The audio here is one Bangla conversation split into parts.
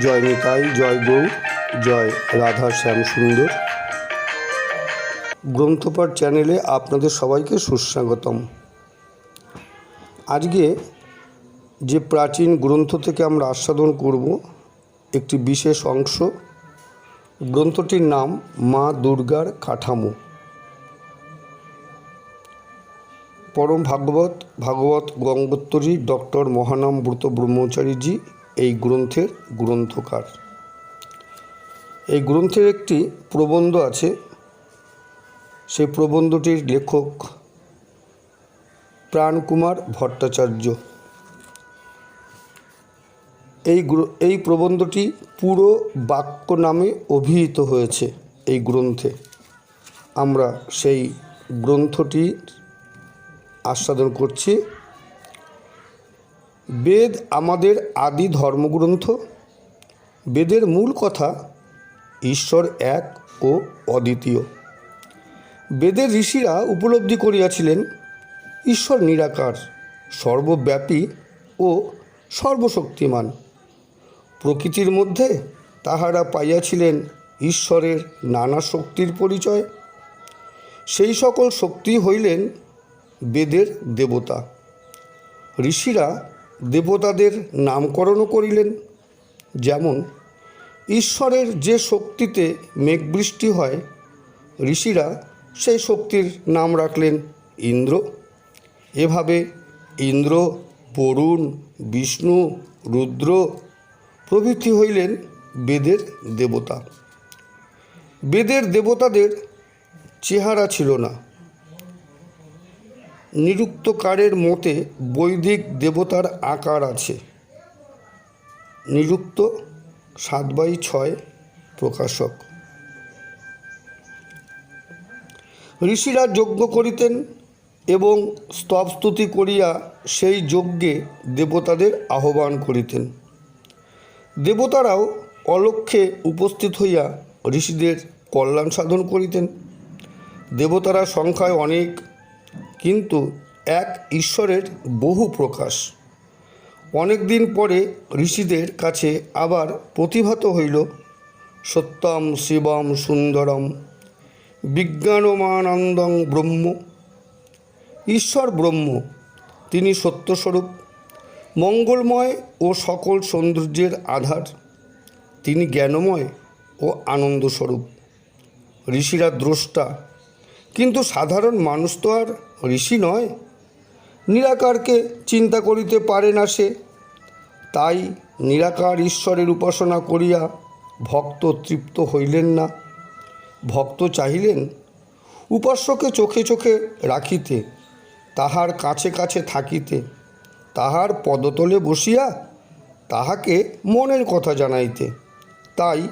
জয় নিতাই, জয় গৌ জয় রাধা শ্যাম সুন্দর। গ্রন্থপাঠ চ্যানেলে আপনাদের সবাইকে সুস্বাগতম। আজকে যে প্রাচীন গ্রন্থ থেকে আমরা আস্বাদন করব, একটি বিশেষ অংশ, গ্রন্থটির নাম মা দুর্গার কাঠামো। পরম ভাগবত ভাগবত গঙ্গোত্তরী ডক্টর মহানামব্রত ব্রহ্মচারীজি এই গ্রন্থের গ্রন্থকার। এই গ্রন্থের একটি প্রবন্ধ আছে। সেই প্রবন্ধটির লেখক প্রাণকুমার ভট্টাচার্য। এই এই প্রবন্ধটি পুরো বাক্য নামে অভিহিত হয়েছে এই গ্রন্থে। আমরা সেই গ্রন্থটির আস্বাদন করছি। বেদ আমাদের আদি ধর্মগ্রন্থ। বেদের মূল কথা ঈশ্বর এক ও অদ্বিতীয়। বেদের ঋষিরা উপলব্ধি করিয়াছিলেন, ঈশ্বর নিরাকার, সর্বব্যাপী ও সর্বশক্তিমান। প্রকৃতির মধ্যে তাহারা পাইয়াছিলেন ঈশ্বরের নানা শক্তির পরিচয়। সেই সকল শক্তি হইলেন বেদের দেবতা। ঋষিরা দেবতাদের নামকরণও করিলেন। যেমন, ঈশ্বরের যে শক্তিতে মেঘবৃষ্টি হয়, ঋষিরা সেই শক্তির নাম রাখলেন ইন্দ্র। এভাবে ইন্দ্র, বরুণ, বিষ্ণু, রুদ্র প্রভৃতি হইলেন বেদের দেবতা। বেদের দেবতাদের চেহারা ছিল না। নিরুক্তকারের মতে বৈদিক দেবতার আকার আছে। নিরুক্ত সাত বাই ছয় প্রকাশক। ঋষিরা যজ্ঞ করিতেন এবং স্তবস্তুতি করিয়া সেই যজ্ঞে দেবতাদের আহ্বান করিতেন। দেবতারাও অলক্ষ্যে উপস্থিত হইয়া ঋষিদের কল্যাণ সাধন করিতেন। দেবতারা সংখ্যায় অনেক কিন্তু এক ঈশ্বরের বহু প্রকাশ। অনেক দিন পরে ঋষিদের কাছে আবার প্রতিভাত হইল, সত্যম শিবম সুন্দরম বিজ্ঞানমানন্দং ব্রহ্ম। ঈশ্বর ব্রহ্ম, তিনি সত্যস্বরূপ, মঙ্গলময় ও সকল সৌন্দর্যের আধার। তিনি জ্ঞানময় ও আনন্দস্বরূপ। ঋষিরা দ্রষ্টা কিন্তু সাধারণ মানুষ তো আর ঋষি নয়। নিরাকারকে চিন্তা করিতে পারে না সে। তাই নিরাকার ঈশ্বরের উপাসনা করিয়া ভক্ত তৃপ্ত হইলেন না। ভক্ত চাহিলেন, উপাস্যকে চোখে চোখে রাখিতে, তাহার কাছে কাছে থাকিতে, তাহার পদতলে বসিয়া তাহাকে মনের কথা জানাইতে। তাই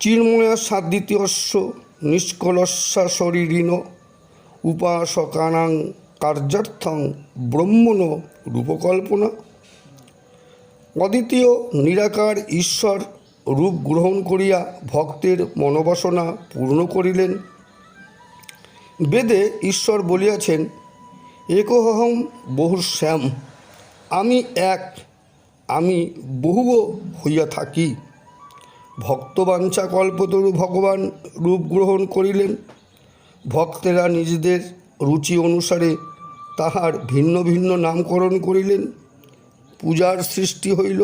চিন্ময়া সাদ্বিতীয়স্য নিষ্কলস্যা শরীরিণ উপাসকানাং কার্যার্থং ব্রহ্মণ রূপকল্পনা অদ্বিতীয় নিরাকার ঈশ্বর রূপ গ্রহণ করিয়া ভক্তের মনোবাসনা পূর্ণ করিলেন বেদে ঈশ্বর বলিয়াছেন একহম বহু শ্যাম আমি এক আমি বহু হইয়া থাকি ভক্তবাঞ্ছা কল্পতরু ভগবান রূপ গ্রহণ করিলেন। ভক্তেরা নিজেদের রুচি অনুসারে তাহার ভিন্ন ভিন্ন নামকরণ করিলেন। পূজার সৃষ্টি হইল।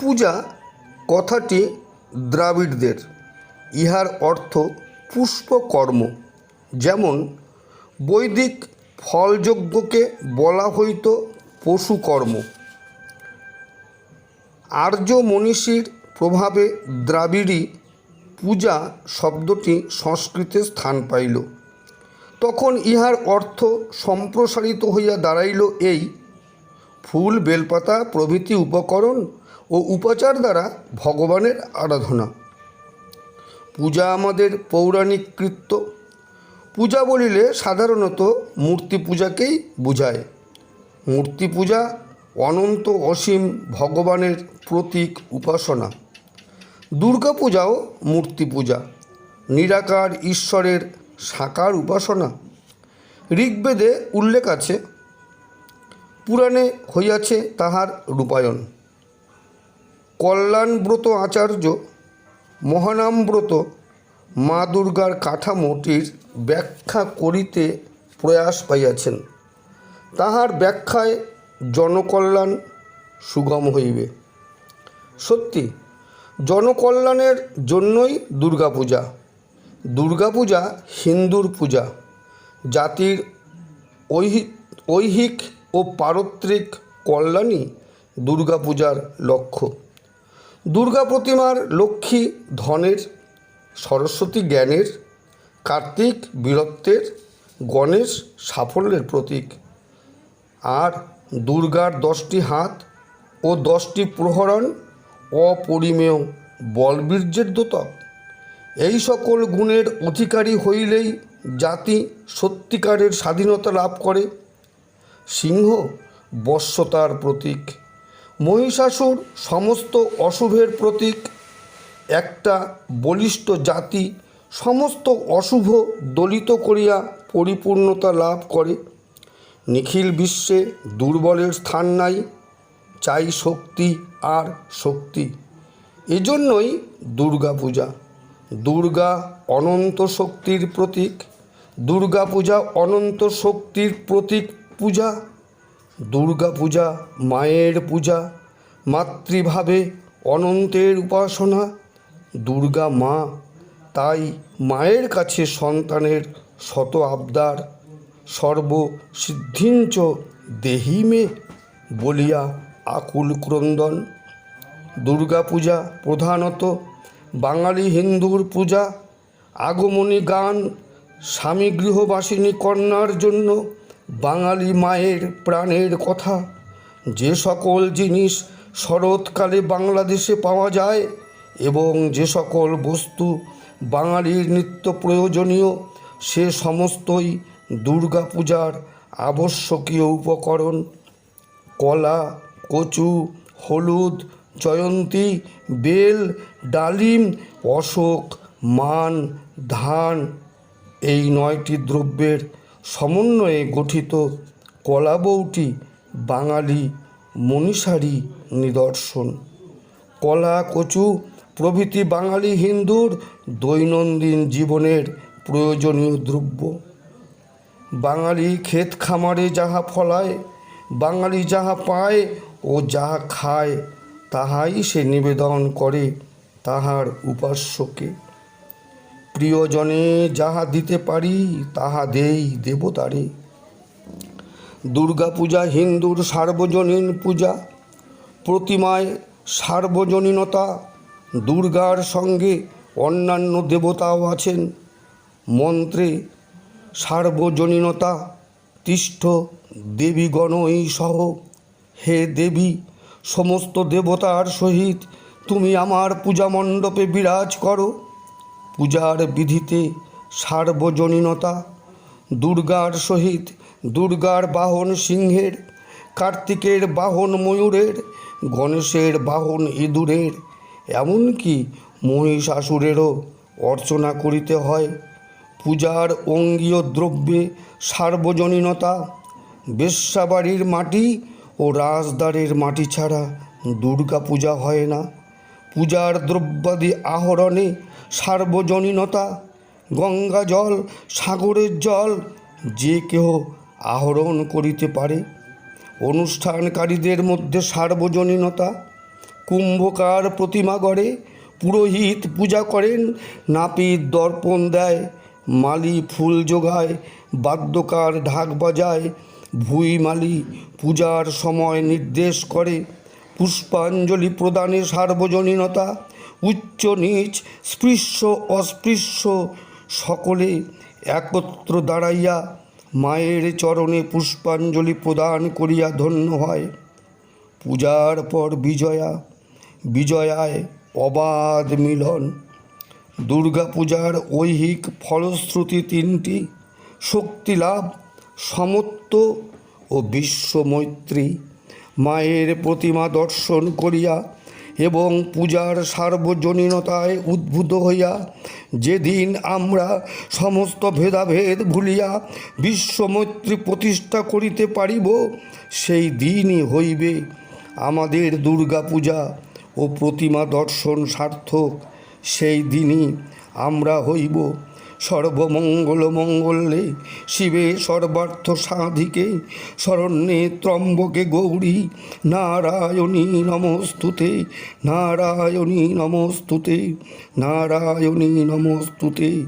পূজা কথাটি দ্রাবিড়দের। ইহার অর্থ পুষ্পকর্ম, যেমন বৈদিক ফলযজ্ঞকে বলা হইত পশুকর্ম। আর্য মনীষীর প্রভাবে দ্রাবিড়ী পূজা শব্দটি সংস্কৃতে স্থান পাইল। তখন ইহার অর্থ সম্প্রসারিত হইয়া দাঁড়াইল এই ফুল, বেলপাতা, প্রভৃতি উপকরণ ও উপাচার দ্বারা ভগবানের আরাধনা। পূজা আমাদের পৌরাণিক কৃত্য পূজা বলিলে সাধারণত মূর্তি পূজাকেই বোঝায়। মূর্তি পূজা অনন্ত অসীম ভগবানের প্রতীক উপাসনা। দুর্গাপূজাও মূর্তি পূজা, নিরাকার ঈশ্বরের সাকার উপাসনা। ঋগ্বেদে উল্লেখ আছে, পুরাণে হইয়াছে তাহার রূপায়ণ। কল্যাণব্রত আচার্য, মহানামব্রত মা দুর্গার কাঠামোটির ব্যাখ্যা করিতে প্রয়াস পাইয়াছেন। তাহার ব্যাখ্যায় জনকল্যাণ সুগম হইবে। সত্যি, জনকল্যাণের জন্যই দুর্গাপূজা। দুর্গাপূজা হিন্দুর পূজা। জাতির ঐহি, ঐহিক ও পারত্রিক কল্যাণই দুর্গাপূজার লক্ষ্য। দুর্গা প্রতিমার লক্ষ্মী ধনের সরস্বতী জ্ঞানের, কার্তিক বীরত্বের, গণেশ সাফল্যের প্রতীক। আর দুর্গার দশটি হাত ও দশটি প্রহরণ অপরিমেয় বলবীর্যের দ্যোতক এই সকল গুণের অধিকারী হইলেই জাতি সত্যিকারের স্বাধীনতা লাভ করে। সিংহ বশ্যতার প্রতীক, মহিষাসুর সমস্ত অশুভের প্রতীক। একটা বলিষ্ঠ জাতি সমস্ত অশুভ দলিত করিয়া পরিপূর্ণতা লাভ করে। নিখিল বিশ্বে দুর্বলের স্থান নাই, চাই শক্তি আর শক্তি। এজন্যই দুর্গা পূজা দুর্গা অনন্ত শক্তির প্রতীক। দুর্গা পূজা অনন্ত শক্তির প্রতীক পূজা। দুর্গা পূজা মায়ের পূজা। মাতৃভাবে অনন্তের উপাসনা। দুর্গা মা, তাই মায়ের কাছে সন্তানের শত আবদার। সর্বসিদ্ধিঞ্চ দেহি মে বলিয়া আকুল ক্রন্দন। দুর্গাপূজা প্রধানত বাঙালি হিন্দুর পূজা, আগমনী গান স্বামী গৃহবাসিনী কন্যার জন্য বাঙালি মায়ের প্রাণের কথা। যে সকল জিনিস শরৎকালে বাংলাদেশে পাওয়া যায় এবং যে সকল বস্তু বাঙালির নিত্য প্রয়োজনীয়, সে সমস্তই দুর্গাপূজার আবশ্যকীয় উপকরণ। কলা, কচু, হলুদ, জয়ন্তী, বেল, ডালিম, অশোক, মান, ধান এই নয়টি দ্রব্যের সমন্বয়ে গঠিত কলা বউটি বাঙালি মনীষারই নিদর্শন। কলা, কচু প্রভৃতি বাঙালি হিন্দুর দৈনন্দিন জীবনের প্রয়োজনীয় দ্রব্য। বাঙালি ক্ষেত খামারে যাহা ফলায়, বাঙালি যাহা পায় ও যাহা খায়, তাহাই সে নিবেদন করে তাহার উপাস্যকে। প্রিয়জনে যাহা দিতে পারি, তাহা দেই দেবতারে। দুর্গাপূজা হিন্দুর সার্বজনীন পূজা, প্রতিমায় সার্বজনীনতা দুর্গার সঙ্গে অন্যান্য দেবতাও আছেন। মন্ত্রে সার্বজনীনতা, তিষ্ঠ দেবীগণই সহ। হে দেবী, সমস্ত দেবতার সহিত তুমি আমার পূজা মণ্ডপে বিরাজ করো। পূজার বিধিতে সার্বজনীনতা, দুর্গার সহিত দুর্গার বাহন সিংহের, কার্তিকের বাহন ময়ূরের, গণেশের বাহন ইঁদুরের এমনকি মহিষাসুরেরও অর্চনা করিতে হয়। পূজার অঙ্গীয় দ্রব্যে সার্বজনীনতা, বেশ্যাবাড়ির মাটি ও রাজদ্বারের মাটি ছাড়া দুর্গা পূজা হয় না। পূজার দ্রব্যাদি আহরণে সার্বজনীনতা, গঙ্গা জল, সাগরের জল যে কেহ আহরণ করিতে পারে। অনুষ্ঠানকারীদের মধ্যে সার্বজনীনতা কুম্ভকার প্রতিমা গড়ে, পুরোহিত পূজা করেন, নাপিত দর্পণ দেয়, মালি ফুল যোগায় বাদ্যকার ঢাক বাজায়, ভুই মালি পূজার সময় নির্দেশ করে, পুষ্পাঞ্জলি প্রদানে সার্বজনীনতা, উচ্চ নীচ, স্পৃশ্য, অস্পৃশ্য, সকলে একত্র দাঁড়াইয়া মায়ের চরণে পুষ্পাঞ্জলি প্রদান করিয়া ধন্য হয়। পূজার পর বিজয়া বিজয়ায় অবাধ মিলন। দুর্গাপূজার ঐহিক ফলশ্রুতি তিনটি শক্তিলাভ সমত্ব ও বিশ্বমৈত্রী মায়ের প্রতিমা দর্শন করিয়া এবং পূজার সার্বজনীনতায় উদ্ভূত হইয়া যেদিন আমরা সমস্ত ভেদাভেদ ভুলিয়া বিশ্বমৈত্রী প্রতিষ্ঠা করিতে পারিব, সেই দিনই হইবে আমাদের দুর্গা পূজা। ও প্রতিমা দর্শন সার্থক, সেই দিনই আমরা হইব সর্বমঙ্গল মঙ্গলে। শিবে সর্বার্থ সাধিকে, শরণ্যে ত্রম্বকে গৌরী। নারায়ণী নমস্তুতে নারায়ণী নমস্তুতে নারায়ণী নমস্তুতে।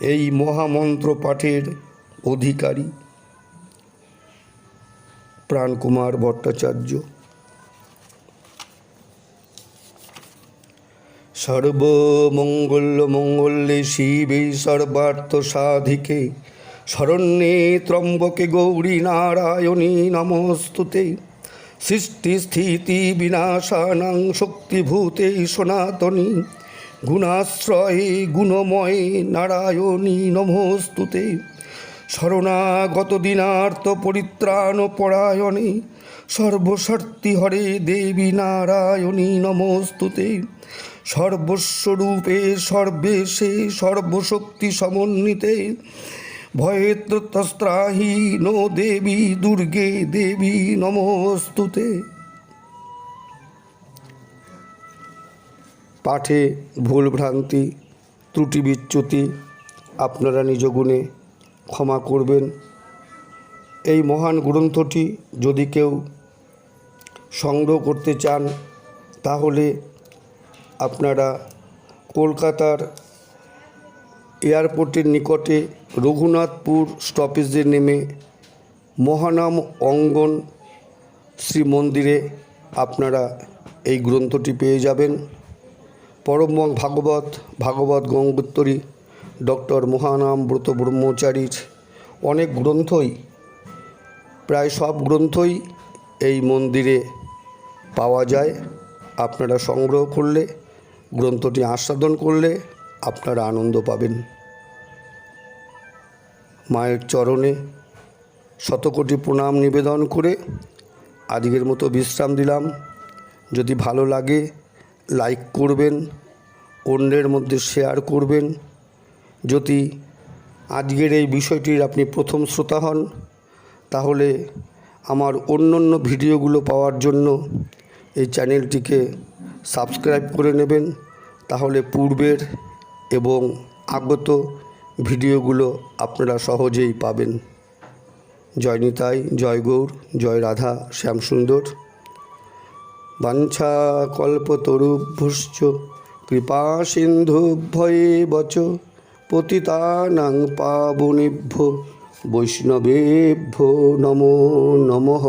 এই মহামন্ত্র পাঠের অধিকারী প্রাণকুমার ভট্টাচার্য। সর্বমঙ্গল মঙ্গলে শিবে সর্বার্থ সাধিকে শরণ্যে ত্রম্বকে গৌরী নারায়ণী নমস্তুতে। সৃষ্টি স্থিতি বিনাশানাং শক্তিভূতে সনাতনী। গুণাশ্রয়ে গুণময়ে নারায়ণী নমস্তুতে। শরণাগত দিনার্থ পরিত্রাণ পরায়ণে। সর্বশর্তি হরে দেবী নারায়ণী নমস্তুতে। সর্বস্বরূপে সর্বেশে সর্বশক্তি সমন্বিতে। ভয়েত্রস্ত্রাহি নো দেবী, দুর্গে দেবী নমস্তুতে। পাঠে ভুল ভ্রান্তি, ত্রুটি বিচ্যুতি, আপনারা নিজ গুণে ক্ষমা করবেন। এই মহান গ্রন্থটি যদি কেউ সংগ্রহ করতে চান, তাহলে আপনারা কলকাতার এয়ারপোর্টের নিকটে রঘুনাথপুর স্টপেজে নেমে মহানাম অঙ্গন শ্রী মন্দিরে আপনারা এই গ্রন্থটি পেয়ে যাবেন। পরম ভাগবত ভাগবত গঙ্গোত্তরী, ডক্টর মহানাম ব্রত ব্রহ্মচারীর অনেক গ্রন্থই, প্রায় সব গ্রন্থই এই মন্দিরে পাওয়া যায়। আপনারা সংগ্রহ করলে গ্রন্থটি আস্বাদন করলে আপনারা আনন্দ পাবেন। মায়ের চরণে শতকোটি প্রণাম নিবেদন করে আজকের মতো বিশ্রাম দিলাম। যদি ভালো লাগে, লাইক করবেন, অন্যের মধ্যে শেয়ার করবেন। যদি আজকের এই বিষয়টির আপনি প্রথম শ্রোতা হন, তাহলে আমার অন্য অন্য ভিডিওগুলো পাওয়ার জন্য এই চ্যানেলটিকে সাবস্ক্রাইব করে নেবেন তাহলে পূর্বের এবং আগত ভিডিওগুলো আপনারা সহজেই পাবেন। জয় নিতাই, জয় গৌর, জয় রাধা শ্যামসুন্দর বাঞ্ছা কল্পতরুভ্যশ্চ কৃপা সিন্ধু ভয়ে বচ, পতিতানাং পাবনেভ্য, বৈষ্ণবেভ্য নমো নমঃ।